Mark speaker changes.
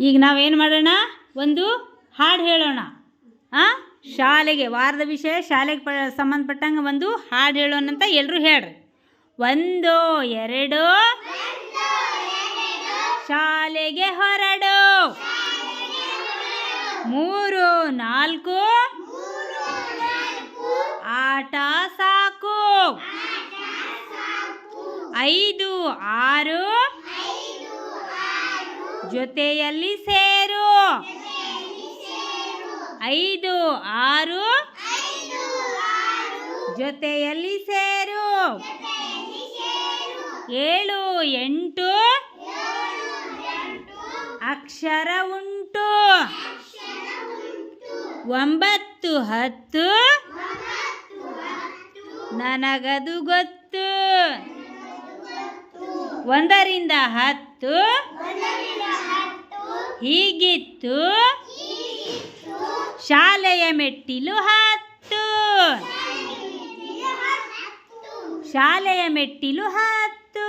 Speaker 1: ಈಗ ನಾವೇನು ಮಾಡೋಣ? ಒಂದು ಹಾಡು ಹೇಳೋಣ. ಹಾಂ ಶಾಲೆಗೆ, ವಾರದ ವಿಷಯ, ಶಾಲೆಗೆ ಪ ಸಂಬಂಧಪಟ್ಟಂಗೆ ಒಂದು ಹಾಡು ಹೇಳೋಣ ಅಂತ ಎಲ್ಲರೂ ಹೇಳ್ರಿ. ಒಂದು ಎರಡು? ಶಾಲೆಗೆ ಹೊರಡು. ಮೂರು ನಾಲ್ಕು? ಆಟ ಸಾಕು. ಐದು ಆರು? ಜೊತೆಯಲ್ಲಿ ಸೇರು. ಐದು, ಆರು. ಜೊತೆಯಲ್ಲಿ ಸೇರು. ಏಳು, ಎಂಟು. ಅಕ್ಷರ ಉಂಟು. ಒಂಬತ್ತು, ಹತ್ತು. ನನಗದು ಗೊತ್ತು. ಒಂದರಿಂದ ಹತ್ತು. ಹೀಗಿತ್ತು. ಶಾಲೆಯ ಮೆಟ್ಟಿಲು ಹತ್ತು. ಶಾಲೆಯ ಮೆಟ್ಟಿಲು ಹತ್ತು.